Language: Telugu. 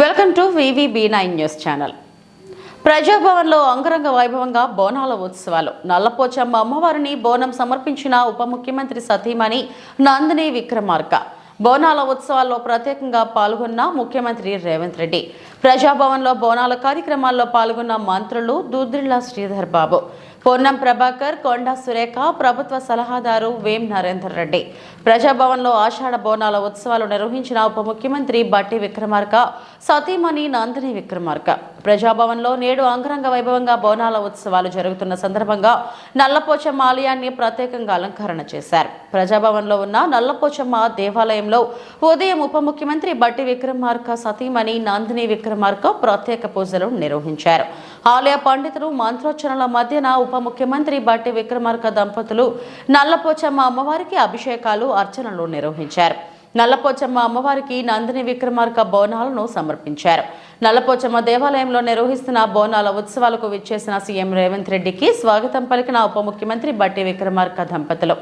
Welcome to VVB nine news channel. ప్రజాభవన్లో అంగరంగ వైభవంగా బోనాల ఉత్సవాలు. నల్లపోచమ్మ అమ్మవారిని బోనం సమర్పించిన ఉప ముఖ్యమంత్రి సతీమణి నందిని విక్రమార్క. బోనాల ఉత్సవాల్లో ప్రత్యేకంగా పాల్గొన్న ముఖ్యమంత్రి రేవంత్ రెడ్డి. ప్రజాభవన్లో బోనాల కార్యక్రమాల్లో పాల్గొన్న మంత్రులు దుద్రిళ్ళ శ్రీధర్ బాబు. పొన్నం ప్రభాకర్ కొండా సురేఖ ప్రభుత్వ సలహాదారు వేం నరేందర్ రెడ్డి. ప్రజాభవన్లో ఆషాఢ బోనాల ఉత్సవాలు నిర్వహించిన ఉప ముఖ్యమంత్రి బట్టి విక్రమార్క సతీమణి నందిని విక్రమార్క. ప్రజాభవన్లో నేడు అంగరంగ వైభవంగా బోనాల ఉత్సవాలు జరుగుతున్న సందర్భంగా నల్లపోచమ్మ ఆలయాన్ని ప్రత్యేకంగా అలంకరణ చేశారు. ప్రజాభవన్లో ఉన్న నల్లపోచమ్మ దేవాలయంలో ఉదయం ఉప ముఖ్యమంత్రి బట్టి విక్రమార్క సతీమణి నందిని విక్రమార్క ప్రత్యేక పూజలు నిర్వహించారు. ఆలయ పండితులు మంత్రోచ్చరణల మధ్యన ఉప ముఖ్యమంత్రి బట్టి విక్రమార్క దంపతులు నల్లపోచమ్మ అమ్మవారికి అభిషేకాలు అర్చనలు నిర్వహించారు. నల్లపోచమ్మ అమ్మవారికి నందిని విక్రమార్క బోనాలను సమర్పించారు. నల్లపోచమ్మ దేవాలయంలో నిర్వహిస్తున్న బోనాల ఉత్సవాలకు విచ్చేసిన సీఎం రేవంత్ రెడ్డికి స్వాగతం పలికిన ఉప ముఖ్యమంత్రి బట్టి విక్రమార్క దంపతులు.